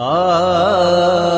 Ah.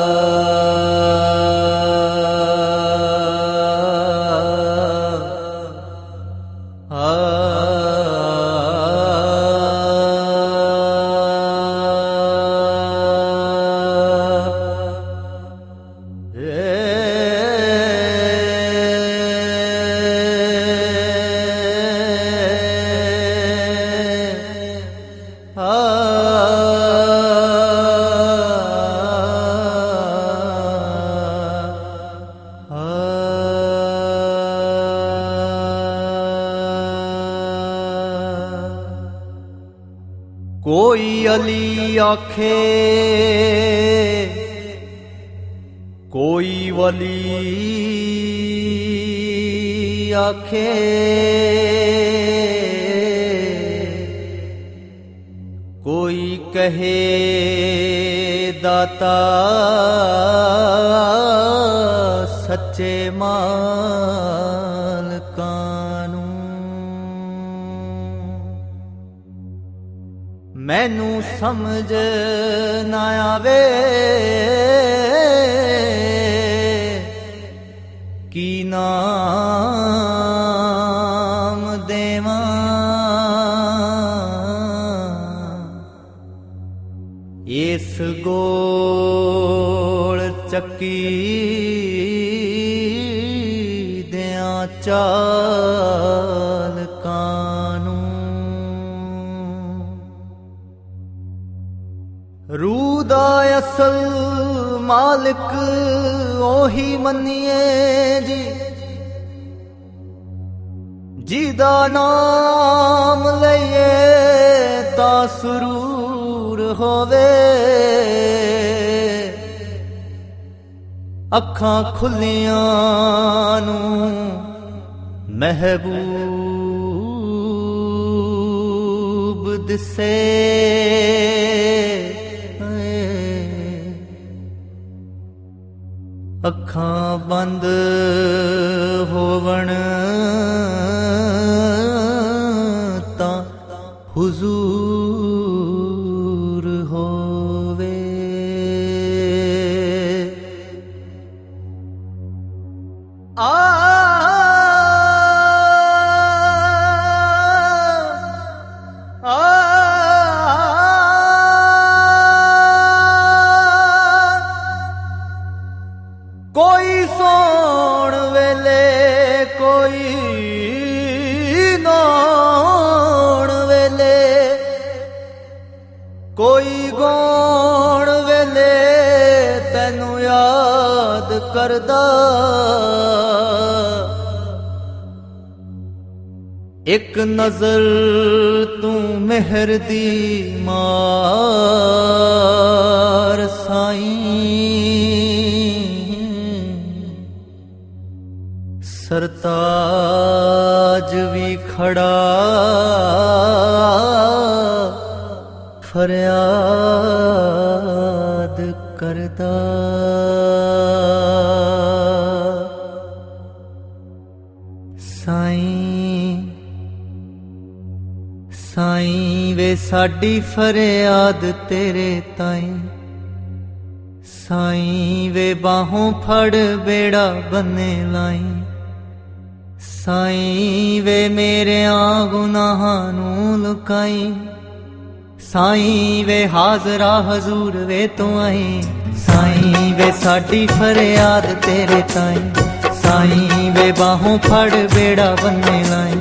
ਕੋਈ ਅਲੀ ਆਖੇ ਕੋਈ ਵਲੀ ਆਖੇ। ਕੋਈ ਕਹੇ ਦਾਤਾ ਸੱਚੇ ਮਾਲਕਾਂ ਮੈਨੂੰ ਸਮਝ ਨਾ ਆਵੇ ਕੀ ਨਾਮ ਦੇਵਾਂ? ਇਸ ਗੋਲ ਚੱਕੀ ਦਿਆਂ ਚਾਲ ਮਾਲਕ ਉਹੀ ਮੰਨੀਏ ਜੀ। ਜਿਹਦਾ ਨਾਮ ਲਈਏ ਤਾਂ ਸਰੂਰ ਹੋਵੇ। ਅੱਖਾਂ ਖੁੱਲੀਆਂ ਨੂੰ ਮਹਿਬੂਬ ਦਿਸੇ। ਅੱਖਾਂ ਬੰਦ ਹੋਵਣ। ਕੋਈ ਗੋਣ ਵੇਲੇ ਤੈਨੂੰ ਯਾਦ ਕਰਦਾ। ਇੱਕ ਨਜ਼ਰ ਤੂੰ ਮਿਹਰ ਦੀ ਮਾਰ ਸਾਈਂ। ਸਰਤਾਜ ਵੀ ਖੜਾ ਫਰਿਆਦ ਕਰਦਾ। ਸਾਈਂ ਸਾਈਂ ਵੇ ਸਾਡੀ ਫਰਿਆਦ ਤੇਰੇ ਤਾਈਂ। ਸਾਈਂ ਵੇ ਬਾਹੋਂ ਫੜ ਬੇੜਾ ਬੰਨੇ ਲਾਈ। ਸਾਈਂ ਵੇ ਮੇਰੇ ਆ ਗੁਨਾਹਾਂ ਨੂੰ ਲੁਕਾਈ। ਸਾਈਂ ਵੇ ਹਾਜ਼ਰਾ ਹਜ਼ੂਰ ਵੇ ਤੂੰ ਆਈ। ਸਾਈਂ ਵੇ ਸਾਡੀ ਫਰਿਆਦ ਤੇਰੇ ਤਾਈਂ। ਸਾਈਂ ਵੇ ਬਾਹੋਂ ਫੜ ਬੇੜਾ ਬੰਨੇ ਲਾਈ।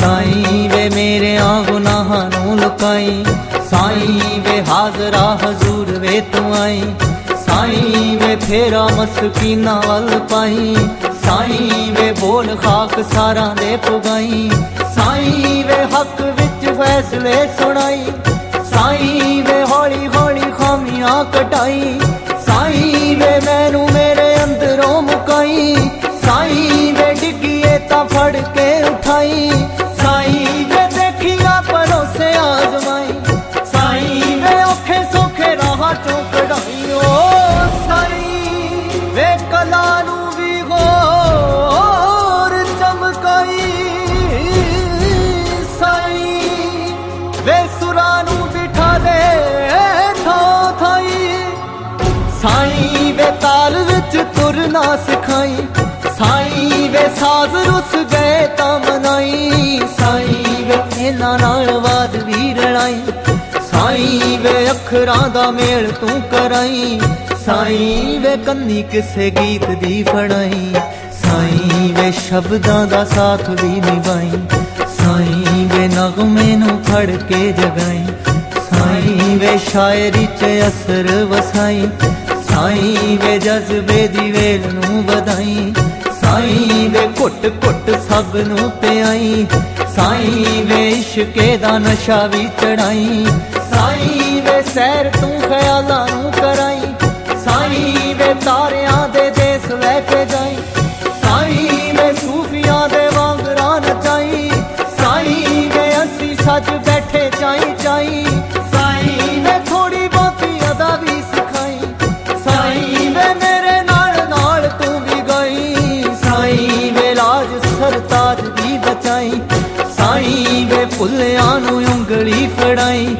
ਸਾਈਂ ਵੇ ਮੇਰਿਆਂ ਗੁਨਾਹਾਂ ਨੂੰ ਲੁਕਾਈ। ਸਾਈਂ ਵੇ ਹਾਜ਼ਰਾ ਹਜ਼ੂਰ ਵੇ ਤੂੰ ਆਈ। ਸਾਈਂ ਵੇ ਫੇਰਾ ਮਸਕੀਨਾ ਵੱਲ ਪਾਈ। ਸਾਈਂ ਵੇ ਬੋਲ ਖਾਕ ਸਾਰਾਂ ਦੇ ਪੁਗਾਈ। ਸਾਈਂ ਵੇ ਹੱਕ ਵਿੱਚ ਫੈਸਲੇ ਸੁਣਾਈ। ਸਾਈਂ ਵੇ ਹੌਲੀ ਹੌਲੀ ਖਾਮੀਆਂ ਕਟਾਈ ਸਾਈਂ ਵੇ ਮੈਨੂੰ ਸਾਜ਼ ਰੁੱਸ ਗਏ ਤਾਂ ਮਨਾਈ। ਸਾਈਂ ਵੇ ਇਹਨਾਂ ਨਾਲ ਵਾਦ ਵੀ ਰਣਾਈ ਸਾਈਂ ਵੇ ਅੱਖਰਾਂ ਦਾ ਮੇਲ ਤੂੰ ਕਰਾਈ। ਸਾਈਂ ਵੇ ਕੰਨੀ ਕਿਸੇ ਗੀਤ ਦੀ ਫੜਾਈ। ਸਾਈਂ ਵੇ ਸ਼ਬਦਾਂ ਦਾ ਸਾਥ ਵੀ ਨਿਭਾਈ। ਸਾਈਂ ਵੇ ਨਗਮੇ ਨੂੰ ਫੜ ਕੇ ਜਗਾਈ। ਸਾਈਂ ਵੇ ਸ਼ਾਇਰੀ 'ਚ ਅਸਰ ਵਸਾਈ। ਸਾਈਂ ਵੇ ਜਜ਼ਬੇ ਦੀ ਵੇਲ ਨੂੰ ਵਧਾਈ। ਸਾਈਂ ਵੇ ਘੁੱਟ ਘੁੱਟ ਸਭ ਨੂੰ ਪਿਆਈ। ਸਾਈਂ ਵੇ ਇਸ਼ਕੇ ਦਾ ਨਸ਼ਾ ਵੀ ਚੜਾਈ ਸਾਈਂ ਵੇ ਸੈਰ ਤੂੰ ਖਿਆਲਾਂ ਨੂੰ ਕਰਾਈ। ਸਾਈਂ ਵੇ ਤਾਰਿਆਂ ਦੇ ਦੇਸ ਲੈ ਕੇ ਜਾਈ। ਸਾਈਂ ਵੇ ਸੂਫੀਆਂ ਦੇ ਵਾਂਗਰਾਂ ਨਚਾਈ। ਸਾਈਂ ਵੇ ਅਸੀਂ ਸੱਜ ਬੈਠੇ ਚਾਈ ਚਾਈ। ਉਂਗਲੀ ਫੜਾਈ।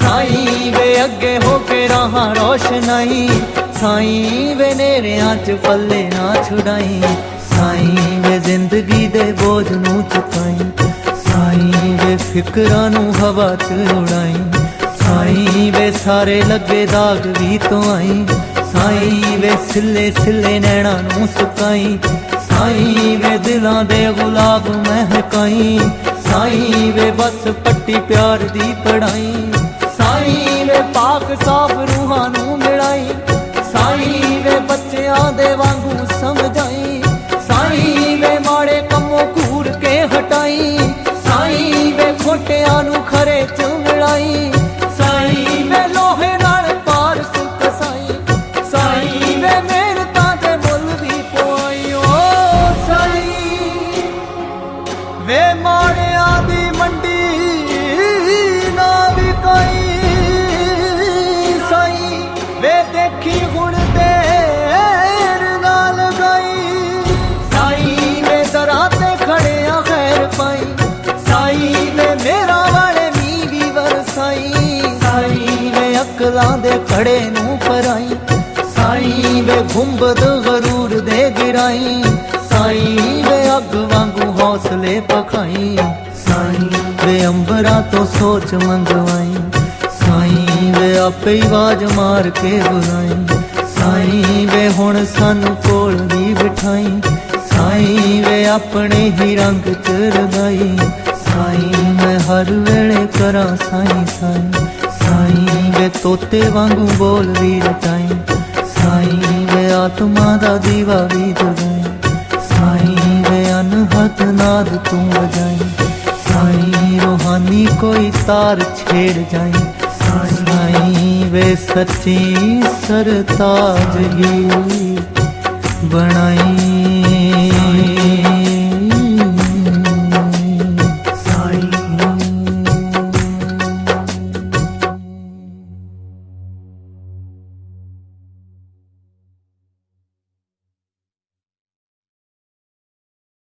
ਸਾਈਂ ਵੇ ਅੱਗੇ ਹੋ ਕੇ ਰਾਹਾਂ ਰੋਸ਼ਨਾਈ। ਸਾਈਂ ਵੇ ਨੇਰਿਆਂ ਚ ਪੱਲੇ ਨਾ ਛੁਡਾਈ। ਸਾਈਂ ਵੇ ਜ਼ਿੰਦਗੀ ਦੇ ਬੋਝ ਨੂੰ ਚੁਕਾਈ। ਸਾਈਂ ਵੇ ਫਿਕਰਾਂ ਨੂੰ ਹਵਾ ਚ ਉਡਾਈ। ਸਾਈਂ ਵੇ ਸਾਰੇ ਲੱਗੇ ਦਾਗ ਵੀ ਤੋਂ ਆਈ। ਸਾਈਂ ਵੇ ਸਿੱਲੇ ਸਿੱਲੇ ਨੈਣਾ ਨੂੰ ਸੁਕਾਈ। ਸਾਈਂ ਵੇ ਦਿਲਾਂ ਦੇ ਗੁਲਾਬ ਮਹਿਕਾਈ ਸਾਈਂ ਵੇ ਬਸ ਪੱਟੀ ਪਿਆਰ ਦੀ ਪੜਾਈ ਸਾਈਂ ਵੇ ਪਾਕ ਸਾਫ਼ ਵੇ ਹੁਣ ਦੇਰ ਨਾ ਲਗਾਈ ਸਾਈਂ ਵੇ ਦਰਾਂ ਤੇ ਖੜਿਆ ਖੈਰ ਪਾਈ। ਸਾਈਂ ਵੇ ਮੇਰਾ ਵਾਲੇ ਮੀ ਵੀ ਵਰਸਾਈ। ਸਾਈਂ ਵੇ ਅਕਲਾਂ ਦੇ ਖੜੇ ਨੂੰ ਪਰਾਈ। ਸਾਈ ਵੇ ਗੁੰਬਦ ਗਰੂਰ ਦੇ ਗਿਰਾਈ। ਸਾਈਂ ਵੇ ਅੱਗ ਵਾਂਗੂ ਹੌਸਲੇ ਪਖਾਈ। ਸਾਈ ਵੇ ਅੰਬਰਾਂ ਤੋਂ ਸੋਚ ਮੰਗਵਾਈ। ਸਾਈਂ ਵੇ ਆਪੇ ਹੀ ਆਵਾਜ਼ ਮਾਰ ਕੇ ਬੁਲਾਈ। ਸਾਈਂ ਵੇ ਹੁਣ ਸਾਨੂੰ ਕੋਲ ਵੀ ਬਿਠਾਈ। ਸਾਈਂ ਵੇ ਆਪਣੇ ਹੀ ਰੰਗ ਚ ਰਗਾਈ। ਸਾਈਂ ਮੈਂ ਹਰ ਵੇਲੇ ਕਰਾਂ ਸਾਈਂ ਸਾਈਂ। ਸਾਈਂ ਵੇ ਤੋਤੇ ਵਾਂਗੂ ਬੋਲ ਵੀ ਰਟਾਈ। ਸਾਈਂ ਵੇ ਆਤਮਾ ਦਾ ਦੀਵਾ ਵੀ ਜਗਾਈ। ਸਾਈਂ ਵੇ ਅਨਹਦ ਨਾਦ ਤੂੰ ਵਜਾਈ। ਸਾਈਂ ਰੋਹਾਨੀ ਕੋਈ ਤਾਰ ਛੇੜ ਜਾਈ। ਸਾਈਂ ਵੇ ਸੱਚੀ ਸਰਤਾਜਗੀ ਬਣਾਈ